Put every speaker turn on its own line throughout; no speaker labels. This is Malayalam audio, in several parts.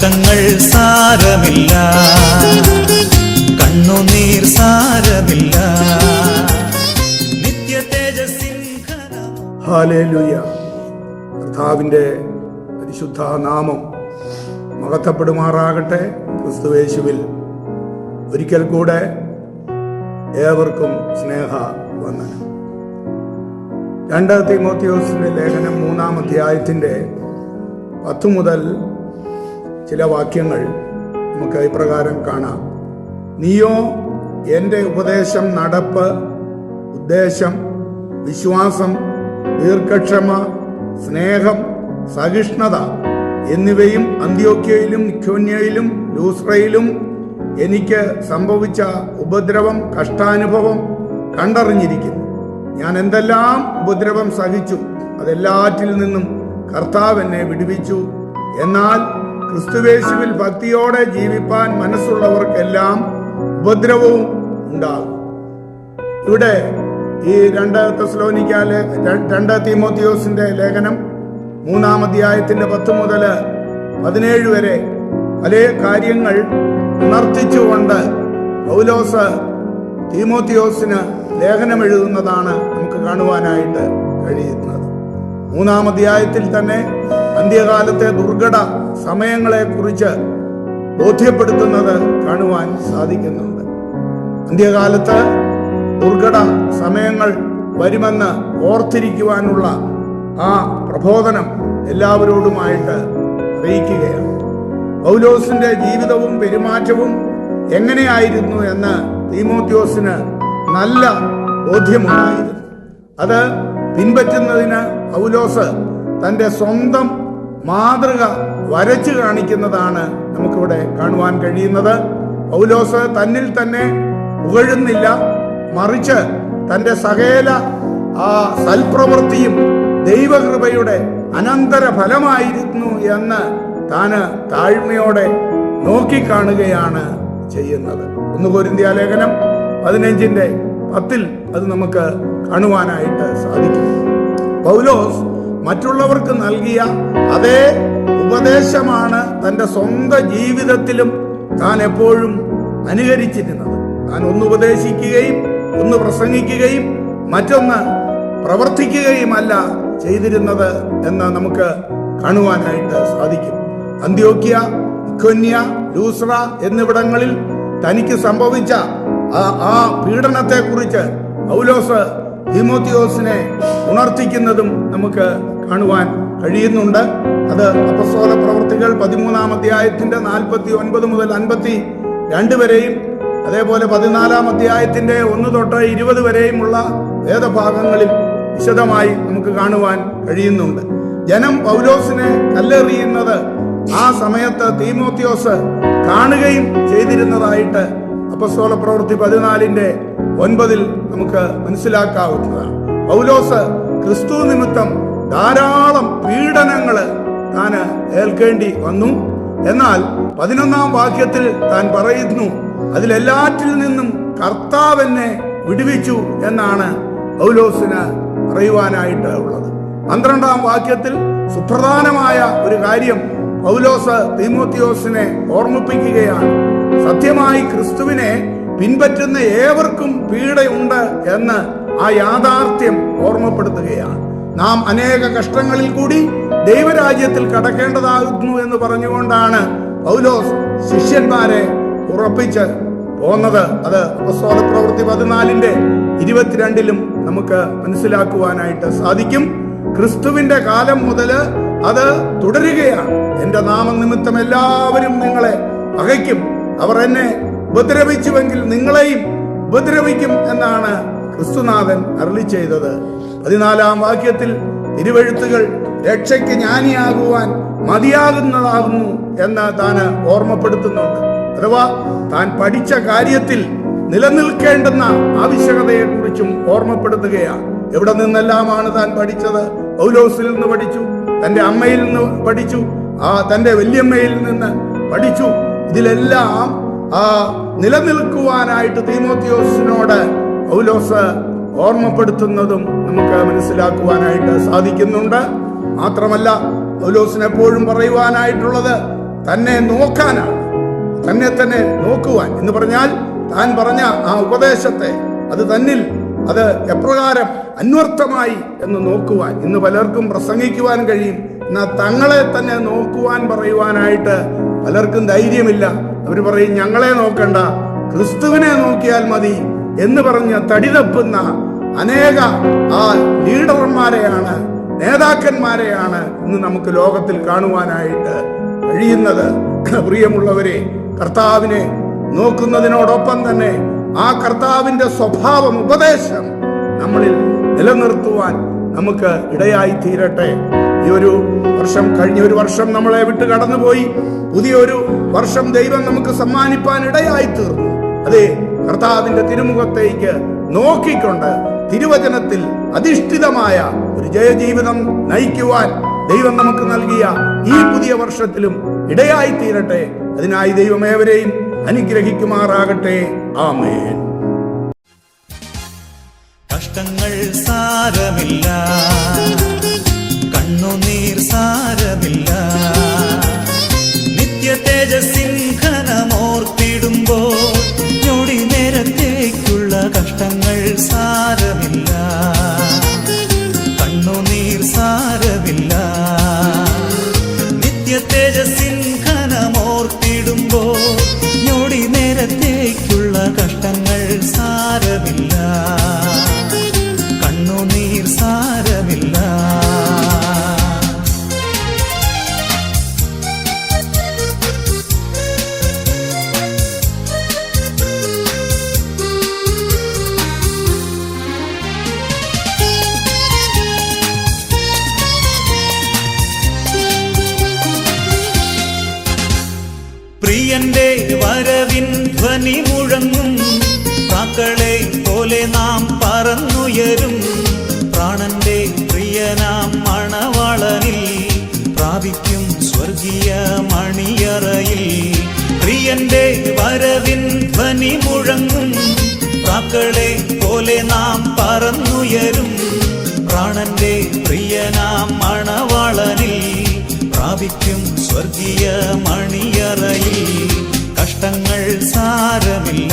കഷ്ടങ്ങൾ സാരമില്ല. കണ്ണുനീർ സാരമില്ല. നിത്യ
ഹാലേലുയ. കർത്താവിന്റെ പരിശുദ്ധ നാമം മഹത്തപ്പെടുമാറാകട്ടെ ക്രിസ്തുവേശുവിൽ ഒരിക്കൽ കൂടെ ഏവർക്കും സ്നേഹ വന്ദനം. രണ്ട് തിമോത്തിയോസിന്റെ ലേഖനം മൂന്നാം അധ്യായത്തിന്റെ പത്ത് മുതൽ ചില വാക്യങ്ങൾ നമുക്ക് ഇപ്രകാരം കാണാം. നീയോ എന്റെ ഉപദേശം നടപ്പ് ഉദ്ദേശം വിശ്വാസം ദീർഘക്ഷമ സ്നേഹം സഹിഷ്ണുത എന്നിവയും അന്ത്യോക്യയിലും നിഖോന്യയിലും ലൂസ്രയിലും എനിക്ക് സംഭവിച്ച ഉപദ്രവം കഷ്ടാനുഭവം കണ്ടറിഞ്ഞിരിക്കുന്നു. ഞാൻ എന്തെല്ലാം ഉപദ്രവം സഹിച്ചു അതെല്ലാറ്റിൽ നിന്നും കർത്താവ് എന്നെ വിടുവിച്ചു. എന്നാൽ ക്രിസ്തുവേശുവിൽ ഭക്തിയോടെ ജീവിപ്പാൻ മനസ്സുള്ളവർക്കെല്ലാം ഉപദ്രവവും ഉണ്ടാകും. ഇവിടെ ഈ രണ്ട് തെസ്ലോനിക്കാൽ രണ്ട് തീമോത്തിയോസിന്റെ ലേഖനം മൂന്നാം അധ്യായത്തിന്റെ പത്ത് മുതൽ പതിനേഴ് വരെ പല കാര്യങ്ങൾ ഉണർത്തിച്ചുകൊണ്ട് പൗലോസ് തീമോത്തിയോസിന് ലേഖനം എഴുതുന്നതാണ് നമുക്ക് കാണുവാനായിട്ട് കഴിയുന്നത്. മൂന്നാം അധ്യായത്തിൽ തന്നെ അന്ത്യകാലത്തെ ദുർഘട സമയങ്ങളെ കുറിച്ച് ബോധ്യപ്പെടുത്തുന്നത് കാണുവാൻ സാധിക്കുന്നുണ്ട്. അന്ത്യകാലത്ത് ദുർഘട സമയങ്ങൾ വരുമെന്ന് ഓർത്തിരിക്കുവാനുള്ള ആ പ്രബോധനം എല്ലാവരോടുമായിട്ട് അറിയിക്കുകയാണ്. പൗലോസിന്റെ ജീവിതവും പെരുമാറ്റവും എങ്ങനെയായിരുന്നു എന്ന് തീമോത്യോസിന് നല്ല ബോധ്യമുണ്ടായിരുന്നു. അത് പിൻപറ്റുന്നതിന് പൗലോസ് തന്റെ സ്വന്തം മാതൃക വരച്ചു കാണിക്കുന്നതാണ് നമുക്കിവിടെ കാണുവാൻ കഴിയുന്നത്. പൗലോസ് തന്നിൽ തന്നെ പുകഴുന്നില്ല. മറിച്ച് തന്റെ സകേല ആ സൽപ്രവൃത്തിയും ദൈവകൃപയുടെ അനന്തര ഫലമായിരുന്നു എന്ന് താന് താഴ്മയോടെ നോക്കിക്കാണുകയാണ് ചെയ്യുന്നത്. ഒന്ന് കോരിന്ത്യ ലേഖനം പതിനഞ്ചിന്റെ പത്തിൽ അത് നമുക്ക് കാണുവാനായിട്ട് സാധിക്കും. പൗലോസ് മറ്റുള്ളവർക്ക് നൽകിയ അതേ ഉപദേശമാണ് തന്റെ സ്വന്തം ജീവിതത്തിലും താൻ എപ്പോഴും അനുകരിച്ചിരുന്നത്. താൻ ഒന്ന് ഉപദേശിക്കുകയും ഒന്ന് പ്രസംഗിക്കുകയും മറ്റൊന്ന് പ്രവർത്തിക്കുകയുമല്ല ചെയ്തിരുന്നത് എന്ന് നമുക്ക് കാണുവാനായിട്ട് സാധിക്കും. അന്ത്യോക്യ ഇക്കൊന്യ ലൂസ്ര എന്നിവിടങ്ങളിൽ തനിക്ക് സംഭവിച്ച ആ ആ പീഡനത്തെ കുറിച്ച് പൗലോസ് തിമോത്തിയോസിനെ ഉണർത്തിക്കുന്നതും നമുക്ക് കാണുവാൻ കഴിയുന്നുണ്ട്. അത് അപസ്തോല പ്രവർത്തികൾ പതിമൂന്നാം അധ്യായത്തിന്റെ നാൽപ്പത്തി ഒൻപത് മുതൽ അൻപത്തി രണ്ട് വരെയും അതേപോലെ പതിനാലാം അധ്യായത്തിന്റെ ഒന്ന് തൊട്ട് ഇരുപത് വരെയുമുള്ള വേദഭാഗങ്ങളിൽ വിശദമായി നമുക്ക് കാണുവാൻ കഴിയുന്നുണ്ട്. ജനം പൗലോസിനെ കല്ലെറിയുന്നത് ആ സമയത്ത് തീമോത്യോസ് കാണുകയും ചെയ്തിരുന്നതായിട്ട് അപ്പസ്തോല പ്രവൃത്തി പതിനാലിന്റെ ഒൻപതിൽ നമുക്ക് മനസ്സിലാക്കാവുന്നതാണ്. പൗലോസ് ക്രിസ്തു നിമിത്തം ധാരാളം പീഡനങ്ങൾ താൻ ഏൽക്കേണ്ടി വന്നു. എന്നാൽ പതിനൊന്നാം വാക്യത്തിൽ താൻ പറയുന്നു അതിലെല്ലാറ്റിൽ നിന്നും കർത്താവ് എന്നെ വിടുവിച്ചു എന്നാണ് പൗലോസിന് പറയുവാനായിട്ട് ഉള്ളത്. പന്ത്രണ്ടാം വാക്യത്തിൽ സുപ്രധാനമായ ഒരു കാര്യം പൗലോസ് തീമോത്തിയോസിനെ ഓർമ്മിപ്പിക്കുകയാണ്. സത്യമായി ക്രിസ്തുവിനെ പിൻപറ്റുന്ന ഏവർക്കും പീഡയുണ്ട് എന്ന് ആ യാഥാർത്ഥ്യം ഓർമ്മപ്പെടുത്തുകയാണ്. നാം അനേക കഷ്ടങ്ങളിൽ കൂടി ദൈവരാജ്യത്തിൽ കടക്കേണ്ടതാകുന്നു എന്ന് പറഞ്ഞുകൊണ്ടാണ് പൗലോസ് ശിഷ്യന്മാരെ ഉറപ്പിച്ച് പോന്നത്. അത് അപസ്വാദ പ്രവൃത്തി പതിനാലിന്റെ ഇരുപത്തിരണ്ടിലും നമുക്ക് മനസ്സിലാക്കുവാനായിട്ട് സാധിക്കും. ക്രിസ്തുവിന്റെ കാലം മുതൽ അത് തുടരുകയാണ്. എന്റെ നാമനിമിത്തം എല്ലാവരും നിങ്ങളെ പകയ്ക്കും അവർ എന്നെ ഉപദ്രവിച്ചുവെങ്കിൽ നിങ്ങളെയും ഉപദ്രവിക്കും എന്നാണ് ക്രിസ്തുനാഥൻ അരളി ചെയ്തത്. പതിനാലാം വാക്യത്തിൽ തിരുവഴുത്തുകൾ രക്ഷയ്ക്ക് ജ്ഞാനിയാകുവാൻ മതിയാകുന്നതാകുന്നു എന്ന് താൻ ഓർമ്മപ്പെടുത്തുന്നുണ്ട്. അഥവാ താൻ പഠിച്ച കാര്യത്തിൽ നിലനിൽക്കേണ്ടുന്ന ആവശ്യകതയെക്കുറിച്ചും ഓർമ്മപ്പെടുത്തുകയാണ്. എവിടെ നിന്നെല്ലാമാണ് താൻ പഠിച്ചത്? പൗലോസിൽ നിന്ന് പഠിച്ചു തന്റെ അമ്മയിൽ നിന്ന് പഠിച്ചു ആ തന്റെ വല്യമ്മയിൽ നിന്ന് പഠിച്ചു. ഇതിലെല്ലാം ആ നിലനിൽക്കുവാനായിട്ട് തീമോത്തിയോസിനോട് പൗലോസ് ഓർമ്മപ്പെടുത്തുന്നതും നമുക്ക് മനസ്സിലാക്കുവാനായിട്ട് സാധിക്കുന്നുണ്ട്. മാത്രമല്ല പൗലോസിന് എപ്പോഴും പറയുവാനായിട്ടുള്ളത് തന്നെ നോക്കാനാണ്. തന്നെ തന്നെ നോക്കുവാൻ. എന്ന് പറഞ്ഞാൽ താൻ പറഞ്ഞ ആ ഉപദേശത്തെ അത് തന്നിൽ അത് എപ്രകാരം അന്വർത്ഥമായി എന്ന് നോക്കുവാൻ ഇന്ന് പലർക്കും പ്രസംഗിക്കുവാൻ കഴിയും. എന്നാൽ തങ്ങളെ തന്നെ നോക്കുവാൻ പറയുവാനായിട്ട് പലർക്കും ധൈര്യമില്ല. അവർ പറയും ഞങ്ങളെ നോക്കണ്ട. ക്രിസ്തുവിനെ നോക്കിയാൽ മതി എന്ന് പറഞ്ഞ് തടി തപ്പുന്ന അനേക ആ ലീഡർമാരെയാണ് നേതാക്കന്മാരെയാണ് ഇന്ന് നമുക്ക് ലോകത്തിൽ കാണുവാനായിട്ട് കഴിയുന്നത്. പ്രിയമുള്ളവരെ കർത്താവിനെ നോക്കുന്നതിനോടൊപ്പം തന്നെ ആ കർത്താവിന്റെ സ്വഭാവം ഉപദേശം നമ്മളിൽ നിലനിർത്തുവാൻ നമുക്ക് ഇടയായി തീരട്ടെ. ഈ ഒരു വർഷം കഴിഞ്ഞ ഒരു വർഷം നമ്മളെ വിട്ട് കടന്നുപോയി. പുതിയൊരു വർഷം ദൈവം നമുക്ക് സമ്മാനിപ്പാൻ ഇടയായി തീർന്നു. അതെ കർത്താവിന്റെ തിരുമുഖത്തേക്ക് നോക്കിക്കൊണ്ട് തിരുവചനത്തിൽ അധിഷ്ഠിതമായ ഒരു ജയജീവിതം നയിക്കുവാൻ ദൈവം നമുക്ക് നൽകിയ ഈ പുതിയ വർഷത്തിലും ഇടയായി തീരട്ടെ അതിനായി ദൈവം ഏവരെയും അനുഗ്രഹിക്കുമാറാകട്ടെ. ആമേൻ.
കഷ്ടങ്ങൾ സാരമില്ല. കണ്ണുനീർ സാരമില്ല. നിത്യ തേജസിംഹനമോർത്തിടുമ്പോൾ ഞൊടി നേരത്തേക്കുള്ള കഷ്ടങ്ങൾ സാരമില്ല കണ്ണുനീർ ധ്വനി മുഴങ്ങും. പ്രാക്കളെ പോലെ നാം പറന്നുയരും. പ്രാണന്റെ പ്രിയനാം മണവാളനിൽ പ്രാപിക്കും സ്വർഗീയ മണിയറയിൽ. പ്രിയന്റെ വരവിൻ ധ്വനി മുഴങ്ങും. പ്രാക്കളെ പോലെ നാം പറന്നുയരും. പ്രാണന്റെ പ്രിയനാം മണവാളനിൽ പ്രാപിക്കും സ്വർഗീയ മണിയറയിൽ. കഷ്ടങ്ങൾ സാരമില്ല.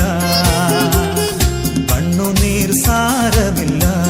കണ്ണുനീർ സാരമില്ല.